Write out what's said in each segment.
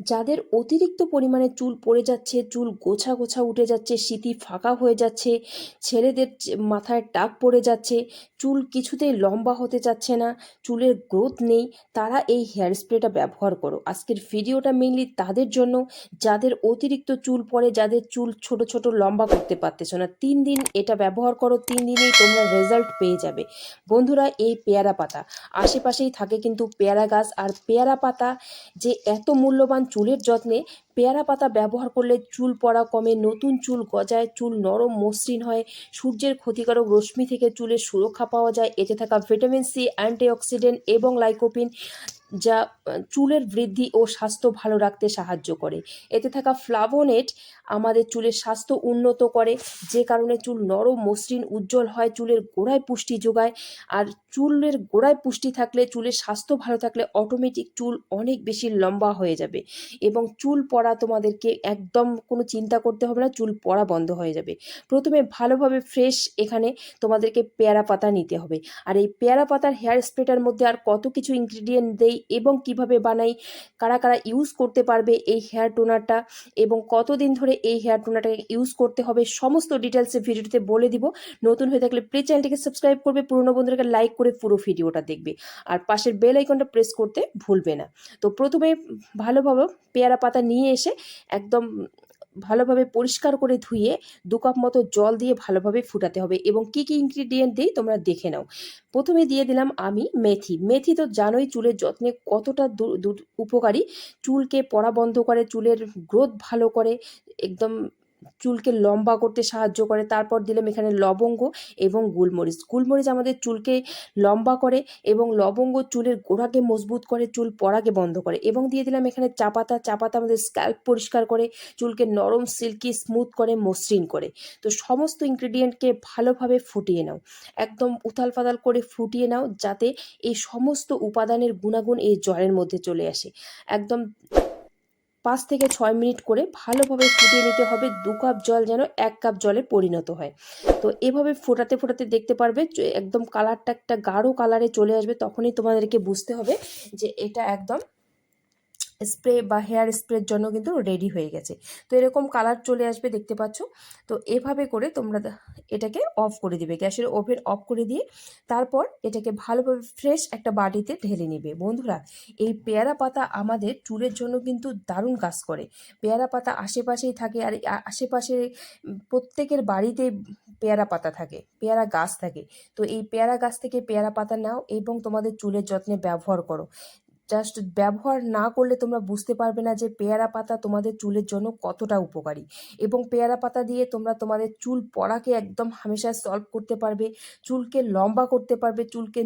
যাদের অতিরিক্ত পরিমাণে চুল পড়ে যাচ্ছে, চুল গোছা গোছা উঠে যাচ্ছে সিঁথি ফাঁকা হয়ে যাচ্ছে, ছেলেদের মাথায় টাক পড়ে যাচ্ছে, চুল কিছুতেই লম্বা হতে চাচ্ছে না, চুলের গ্রোথ নেই, তারা এই হেয়ার স্প্রেটা ব্যবহার করো। আজকের ভিডিওটা মেনলি তাদের জন্য, যাদের অতিরিক্ত চুল পড়ে, যাদের চুল ছোট ছোট লম্বা করতে পারতেছো না, তিন দিন এটা ব্যবহার করো, তিন দিনেই তোমরা রেজাল্ট পেয়ে যাবে। বন্ধুরা, এই পেয়ারা পাতা, আশেপাশেই থাকে কিন্তু পেয়ারা গাছ, আর পেয়ারা পাতা যে এত মূল্যবান চুলের যত্নে পেয়ারা পাতা ব্যবহার করলে চুল পড়া কমে, নতুন চুল গজায়, চুল নরম মসৃণ হয়, সূর্যের ক্ষতিকারক রশ্মি থেকে চুলের সুরক্ষা পাওয়া যায়। এতে থাকা ভিটামিন সি, অ্যান্টিঅক্সিডেন্ট এবং লাইকোপিন যা চুলের বৃদ্ধি ও স্বাস্থ্য ভালো রাখতে সাহায্য করে। এতে থাকা ফ্লাভোনেট আমাদের চুলের স্বাস্থ্য উন্নত করে, যে কারণে চুল নরম, মসৃণ, উজ্জ্বল হয়, চুলের গোড়ায় পুষ্টি যোগায়। আর চুলের গোড়ায় পুষ্টি থাকলে, চুলের স্বাস্থ্য ভালো থাকলে অটোমেটিক চুল অনেক বেশি লম্বা হয়ে যাবে। এবং চুল পড়া তোমাদেরকে একদম কোনো চিন্তা করতে হবে না, চুল পড়া বন্ধ হয়ে যাবে। প্রথমে ভালোভাবে ফ্রেশ এখানে তোমাদেরকে পেয়ারা পাতা নিতে হবে। আর এই পেয়ারা পাতার হেয়ার স্প্রেটার মধ্যে আর কত কিছু ইনগ্রিডিয়েন্ট দেই এবং কীভাবে বানাই, কারা কারা ইউজ করতে পারবে এই হেয়ার টোনারটা এবং কতদিন ধরে এই হেয়ার টোনারটাকে ইউজ করতে হবে সমস্ত ডিটেলসে ভিডিওতে বলে দিব। নতুন হয়ে থাকলে প্লিজ চ্যানেলটিকে সাবস্ক্রাইব করবে, পুরনো বন্ধুদেরকে লাইক করে পুরো ভিডিওটা দেখবে। আর পাশের বেল আইকনটা প্রেস করতে ভুলবে না। তো প্রথমে ভালোভাবে পেয়ারা পাতা নিয়ে এসে একদম ভালোভাবে পরিষ্কার করে ধুয়ে দু কাপ মতো জল দিয়ে ভালোভাবে ফুটাতে হবে এবং কি কি ইনগ্রিডিয়েন্ট দিই তোমরা দেখে নাও। প্রথমে দিয়ে দিলাম আমি মেথি। মেথি তো জানোই চুলের যত্নে কতটা উপকারী। চুলকে পড়া বন্ধ করে, চুলের গ্রোথ ভালো করে, একদম চুলকে লম্বা করতে সাহায্য করে। তারপর দিলাম এখানে লবঙ্গ এবং গুলমরিচ। গুলমরিচ আমাদের চুলকে লম্বা করে এবং লবঙ্গ চুলের গোড়াকে মজবুত করে, চুল পড়াকে বন্ধ করে এবং দিয়ে দিলাম এখানে চা পাতা। চা পাতা আমাদের স্ক্যাল্প পরিষ্কার করে, চুলকে নরম সিল্কি স্মুথ করে, মসৃণ করে। তো সমস্ত ইনগ্রিডিয়েন্টকে ভালোভাবে ফুটিয়ে নাও। একদম উথাল পাতাল করে ফুটিয়ে নাও যাতে এই সমস্ত উপাদানের গুণাগুণ এই জলের মধ্যে চলে আসে। একদম পাঁচ থেকে ছয় মিনিট করে ভালোভাবে ফুটিয়ে নিতে হবে। দু কাপ জল যেন এক কাপ জলে পরিণত হয়। তো এভাবে ফোটাতে ফোটাতে দেখতে পারবে একদম কালারটা একটা গাঢ় কালারে চলে আসবে। তখনই তোমাদেরকে বুঝতে হবে যে এটা একদম স্প্রে বা হেয়ার স্প্রের জন্য কিন্তু রেডি হয়ে গেছে। তো এরকম কালার চলে আসবে, দেখতে পাচ্ছ? তো এভাবে করে তোমরা এটাকে অফ করে দিবে। গ্যাসের ওভেন অফ করে দিয়ে তারপর এটাকে ভালোভাবে ফ্রেশ একটা বাটিতে ঢেলে নেবে। বন্ধুরা, এই পেয়ারা পাতা আমাদের চুলের জন্য কিন্তু দারুণ কাজ করে। পেয়ারা পাতা আশেপাশেই থাকে আর আশেপাশে প্রত্যেকের বাড়িতে পেয়ারা পাতা থাকে, পেয়ারা গাছ থাকে। তো এই পেয়ারা গাছ থেকে পেয়ারা পাতা নাও এবং তোমাদের চুলের যত্নে ব্যবহার করো। জাস্ট ব্যবহার না করলে তোমরা বুঝতে পারবে না যে পেয়ারা পাতা তোমাদের চুলের জন্য কতটা উপকারী। এবং পেয়ারা পাতা দিয়ে তোমরা তোমাদের চুল পড়াকে একদম হামেশা সলভ করতে পারবে, চুলকে লম্বা করতে পারবে, চুলকে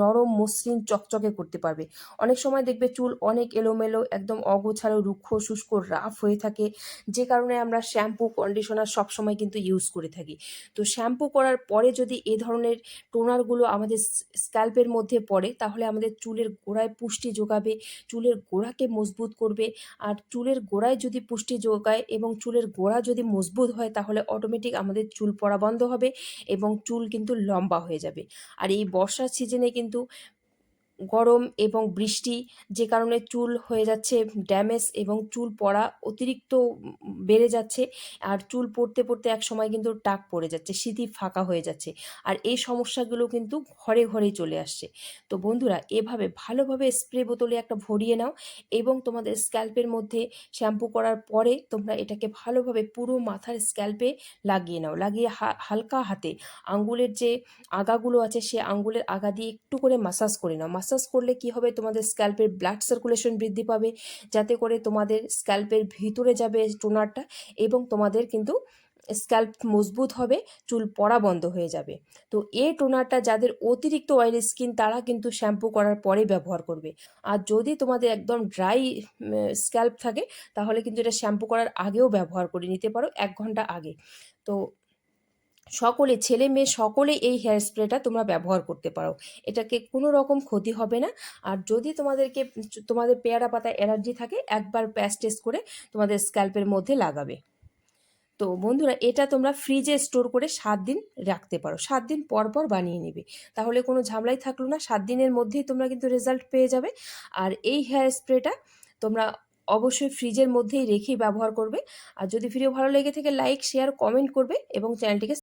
নরম, মসৃণ, চকচকে করতে পারবে। অনেক সময় দেখবে চুল অনেক এলোমেলো, একদম অগোছালো, রুক্ষ, শুষ্ক রাফ হয়ে থাকে, যে কারণে আমরা শ্যাম্পু কন্ডিশনার সবসময় কিন্তু ইউজ করে থাকি। তো শ্যাম্পু করার পরে যদি এ ধরনের টোনারগুলো আমাদের স্ক্যাল্পের মধ্যে পড়ে, তাহলে আমাদের চুলের গোড়ায় পুষ্টি যোগাবে, চুলের গোড়াকে মজবুত করবে। আর চুলের গোড়ায় যদি পুষ্টি যোগায় এবং চুলের গোড়া যদি মজবুত হয় তাহলে অটোমেটিক আমাদের চুল পড়া বন্ধ হবে এবং চুল কিন্তু লম্বা হয়ে যাবে। আর এই বর্ষার সিজনে কিন্তু গরম এবং বৃষ্টি যে কারণে চুল হয়ে যাচ্ছে, ড্যামেজ এবং চুল পড়া অতিরিক্ত বেড়ে যাচ্ছে। আর চুল পড়তে পড়তে এক সময় কিন্তু টাক পড়ে যাচ্ছে সিঁথি ফাঁকা হয়ে যাচ্ছে। আর এই সমস্যাগুলো কিন্তু ঘরে, ঘরেই চলে আসছে। তো বন্ধুরা, এভাবে ভালোভাবে স্প্রে বোতলে একটা ভরিয়ে নাও এবং তোমাদের স্ক্যাল্পের মধ্যে শ্যাম্পু করার পরে তোমরা এটাকে ভালোভাবে পুরো মাথার স্ক্যাল্পে লাগিয়ে নাও। লাগিয়ে হালকা হাতে আঙ্গুলের যে আগাগুলো আছে, সে আঙ্গুলের আগা দিয়ে একটু করে মাসাজ করে নাও। মাসাজ করলে কি হবে? তোমাদের স্ক্যাল্পের ব্লাড সার্কুলেশন বৃদ্ধি পাবে। যাতে করে তোমাদের স্ক্যাল্পের ভিতরে যাবে টোনারটা এবং তোমাদের কিন্তু স্ক্যাল্প মজবুত হবে, চুল পড়া বন্ধ হয়ে যাবে। তো এই টোনারটা যাদের অতিরিক্ত অয়েলি স্কিন তারা কিন্তু শ্যাম্পু করার পরে ব্যবহার করবে। আর যদি তোমাদের একদম ড্রাই স্ক্যাল্প থাকে, তাহলে কিন্তু এটা শ্যাম্পু করার আগেও ব্যবহার করে নিতে পারো, এক ঘণ্টা আগে। তো সকলে, ছেলে মেয়ে সকলে এই হেয়ার স্প্রেটা তোমরা ব্যবহার করতে পারো। এটাকে কোনো রকম ক্ষতি হবে না। আর যদি তোমাদেরকে, তোমাদের পেয়ারা পাতা অ্যালার্জি থাকে, একবার প্যাচ টেস্ট করে তোমাদের স্ক্যাল্পের মধ্যে লাগাবে। তো বন্ধুরা, এটা তোমরা ফ্রিজে স্টোর করে সাত দিন রাখতে পারো। সাত দিন পর পর বানিয়ে নেবে। তাহলে কোনো ঝামেলাই থাকল না। সাত দিনের মধ্যেই তোমরা কিন্তু রেজাল্ট পেয়ে যাবে। আর এই হেয়ার স্প্রেটা তোমরা অবশ্যই ফ্রিজের মধ্যেই রেখেই ব্যবহার করবে। আর যদি ভিডিও ভালো লেগে থাকে লাইক শেয়ার কমেন্ট করবে এবং চ্যানেলটিকে